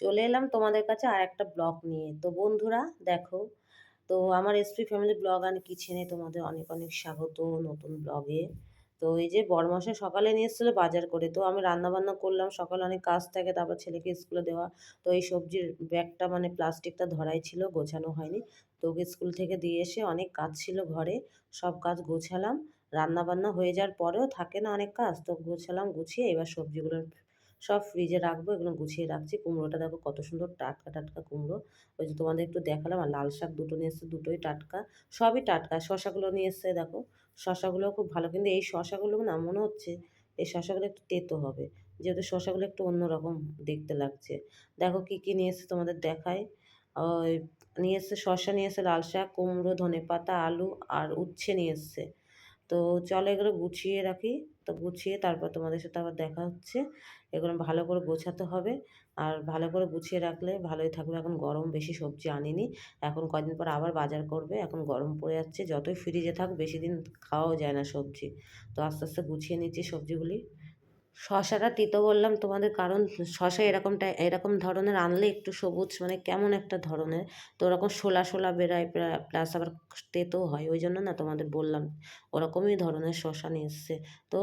চলে এলাম তোমাদের কাছে আর একটা ব্লগ নিয়ে। তো বন্ধুরা, দেখো, তো আমার এসপি ফ্যামিলি ব্লগ আর কিচেনে তোমাদের অনেক অনেক স্বাগত নতুন ব্লগে তো এই যে বড়মাসে সকালে নিয়ে এসেছিল বাজার করে, তো আমি রান্নাবান্না করলাম, সকালে অনেক কাজ থাকে, তারপর ছেলেকে স্কুলে দেওয়া। তো এই সবজির ব্যাগটা মানে প্লাস্টিকটা ধরাই ছিল, গোছানো হয়নি। তো ওকে স্কুল থেকে দিয়ে এসে অনেক কাজ ছিল ঘরে, সব কাজ গোছালাম। রান্নাবান্না হয়ে যাওয়ার পরেও থাকে না অনেক কাজ, তো গোছালাম, গুছিয়ে এবার সবজিগুলো সব ফ্রিজে রাখব এগুলো গুছিয়ে রাখছি। কুমড়োটা দেখো কত সুন্দর টাটকা টাটকা কুমড়ো। ওই যে তোমাদের একটু দেখালাম, আর লাল শাক দুটো নিয়ে এসছে, দুটোই টাটকা। সবই টাটকা। শশাগুলো নিয়ে এসছে দেখো। শশাগুলো খুব ভালো। কিন্তু এই শশাগুলো না মনে হচ্ছে এই শশাগুলো একটু তেতো হবে। যেহেতু শশাগুলো একটু অন্যরকম দেখতে লাগছে। দেখো কী কী নিয়ে এসছে তোমাদের দেখায় ওই নিয়ে এসছে শশা নিয়ে এসছে লাল শাক, কুমড়ো ধনে পাতা আলু আর উচ্ছে নিয়ে এসছে। তো চলো এগুলো গুছিয়ে রাখি। তো গুছিয়ে তারপর তোমাদের সাথে আবার দেখা হচ্ছে। এগুলো ভালো করে গোছাতে হবে। আর ভালো করে গুছিয়ে রাখলে ভালোই থাকবে। এখন গরম বেশি সবজি আনিনি। এখন কদিন পর আবার বাজার করবে। এখন গরম পড়ে যাচ্ছে। যতই ফ্রিজে থাক বেশি দিন খাওয়াও যায় না সবজি। তো আস্তে আস্তে গুছিয়ে নিচ্ছি সবজিগুলি। শশাটা তিতো বললাম, তোমাদের কারণ শশা এরকমটা, এরকম ধরনের আনলে একটু সবুজ মানে কেমন একটা ধরনের, তো ওরকম শোলা শোলা বেরোয় প্লাস আবার তেতো হয়, ওই জন্য না তোমাদের বললাম, ওরকমই ধরনের শশা নিয়ে এসছে। তো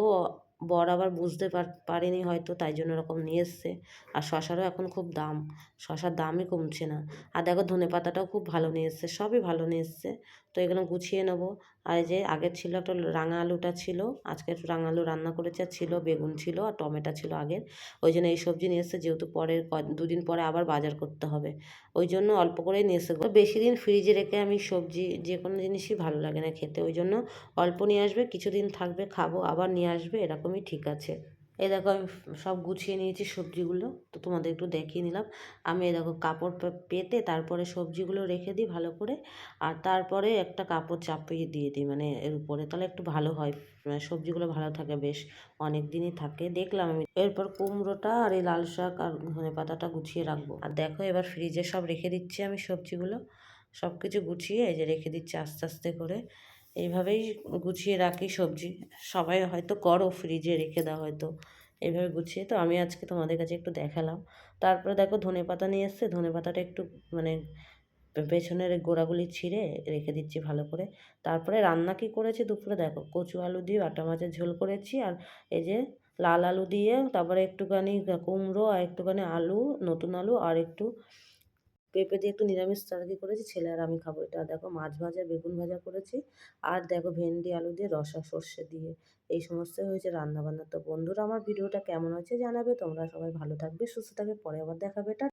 বর আবার বুঝতে পারেনি হয়তো, তাই জন্য ওরকম নিয়ে এসছে। আর শশারও এখন খুব দাম। শশার দামই কমছে না। আর দেখো ধনে পাতাটাও খুব ভালো নিয়ে এসছে, সবই ভালো নিয়ে এসছে। তো এগুলো গুছিয়ে নেব। আর যে আগের ছিল একটা রাঙা আলুটা ছিল, আজকে একটু রাঙা আলু রান্না করেছে ছিল বেগুন ছিল আর টমেটো ছিল আগের। ওই জন্য এই সবজি নিয়ে এসছে, যেহেতু পরের দুদিন পরে আবার বাজার করতে হবে। ওই জন্য অল্প করেই নিয়ে এসে বেশি দিন ফ্রিজে রেখে আমি সবজি, যে কোনো জিনিসই ভালো লাগে না খেতে। ওই জন্য অল্প নিয়ে আসবে, কিছুদিন থাকবে, খাব, আবার নিয়ে আসবে এরকমই ঠিক আছে। এই দেখো আমি সব গুছিয়ে নিয়েছি সবজিগুলো, তো তোমাদের একটু দেখিয়ে নিলাম। আমি এই দেখো কাপড় পেতে তারপরে সবজিগুলো রেখে দিই ভালো করে, আর তারপরে একটা কাপড় চাপিয়ে দিয়ে দিই মানে এর উপরে। তাহলে একটু ভালো হয় মানে সবজিগুলো ভালো থাকে বেশ, অনেক দিনই থাকে। দেখলাম আমি, এরপর কুমড়োটা আর এই লাল শাক আর ধনে পাতাটা গুছিয়ে রাখব। আর দেখো এবার ফ্রিজে সব রেখে দিচ্ছি আমি সবজিগুলো। সব কিছু গুছিয়ে এই যে রেখে দিচ্ছি আস্তে আস্তে করে। এইভাবেই গুছিয়ে রাখি সবজি। সবাই হয়তো করো ফ্রিজে রেখে দাও হয়তো। এইভাবে গুছিয়ে। তো আমি আজকে তোমাদের কাছে একটু দেখালাম। তারপরে দেখো ধনে পাতা নিয়ে এসছে। ধনে পাতাটা একটু মানে পেছনের গোড়াগুলি ছিঁড়ে রেখে দিচ্ছি ভালো করে। তারপরে রান্না কী করেছি? দুপুরে দেখো কচু আলু দিয়ে আটা মাছের ঝোল করেছি আর এই যে লাল আলু দিয়ে তারপরে একটুখানি কুমড়ো আর একটুখানি আলু, নতুন আলু আর একটু পেঁপে দিয়ে একটু নিরামিষ তরকারি করেছি, ছেলে আর আমি খাব এটা। দেখো মাছ ভাজা, বেগুন ভাজা করেছি আর দেখো ভেন্ডি, আলু দিয়ে রসা, সর্ষে দিয়ে। এই সমস্ত হয়েছে রান্নাবান্না। তো বন্ধুরা, আমার ভিডিওটা কেমন হয়েছে জানাবে। তোমরা সবাই ভালো থাকবে, সুস্থ থাকবে। পরে আবার দেখাবে। এটা